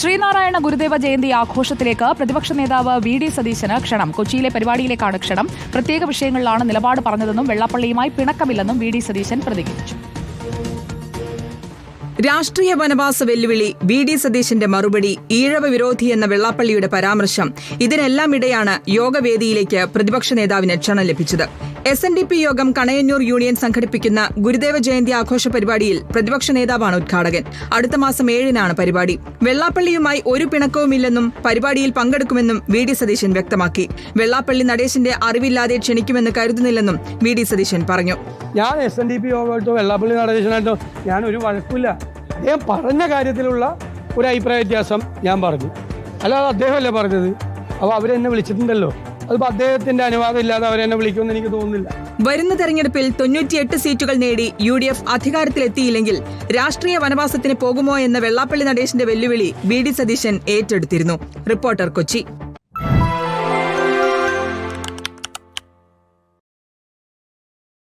ശ്രീനാരായണ ഗുരുദേവ ജയന്തി ആഘോഷത്തിലേക്ക് പ്രതിപക്ഷ നേതാവ് V D സതീശന് ക്ഷണം. കൊച്ചിയിലെ പരിപാടിയിലേക്കാണ് ക്ഷണം. പ്രത്യേക വിഷയങ്ങളിലാണ് നിലപാട് പറഞ്ഞതെന്നും വെള്ളാപ്പള്ളിയുമായി പിണക്കമില്ലെന്നും വി ഡി സതീശൻ പ്രതികരിച്ചു. രാഷ്ട്രീയ വനവാസ വെല്ലുവിളി വി ഡി സതീശന്റെ മറുപടി ഈഴവ വിരോധി എന്ന വെള്ളാപ്പള്ളിയുടെ പരാമർശം ഇതിനെല്ലാം ഇടെയാണ് യോഗവേദിയിലേക്ക് പ്രതിപക്ഷ നേതാവിന് ക്ഷണം ലഭിച്ചത്. എസ് എൻ ഡി പി യോഗം കണയന്നൂർ യൂണിയൻ സംഘടിപ്പിക്കുന്ന ഗുരുദേവ ജയന്തി ആഘോഷ പരിപാടിയിൽ പ്രതിപക്ഷ നേതാവാണ് ഉദ്ഘാടകൻ. അടുത്ത മാസം ഏഴിനാണ് പരിപാടി. വെള്ളാപ്പള്ളിയുമായി ഒരു പിണക്കവുമില്ലെന്നും പരിപാടിയിൽ പങ്കെടുക്കുമെന്നും വി ഡി സതീശൻ വ്യക്തമാക്കി. വെള്ളാപ്പള്ളി നടേശന്റെ അറിവില്ലാതെ ക്ഷണിക്കുമെന്ന് കരുതുന്നില്ലെന്നും വി ഡി സതീശൻ പറഞ്ഞു. ഞാൻ എസ് എൻ ഡി പി യോഗമായിട്ടോ വെള്ളാപ്പള്ളി നടേശനായിട്ടോ ഞാൻ ഒരു വഴക്കില്ല അദ്ദേഹം പറഞ്ഞ കാര്യത്തിലുള്ള ഒരു അഭിപ്രായ വ്യത്യാസം ഞാൻ പറഞ്ഞു. അല്ലാതെ അദ്ദേഹമല്ലേ പറഞ്ഞത്? അപ്പോൾ അവരെന്നെ വിളിച്ചിട്ടുണ്ടല്ലോ. അതിപ്പോൾ അദ്ദേഹത്തിന്റെ അനുവാദം ഇല്ലാതെ അവരെന്നെ വിളിക്കുമെന്ന് എനിക്ക് തോന്നുന്നില്ല. വരുന്ന തെരഞ്ഞെടുപ്പിൽ തൊണ്ണൂറ്റിയെട്ട് സീറ്റുകൾ നേടി യു ഡി എഫ് അധികാരത്തിലെത്തിയില്ലെങ്കിൽ രാഷ്ട്രീയ വനവാസത്തിന് പോകുമോ എന്ന വെള്ളാപ്പള്ളി നടേശന്റെ വെല്ലുവിളി ബി ഡി സതീശൻ ഏറ്റെടുത്തിരുന്നു. റിപ്പോർട്ടർ കൊച്ചി.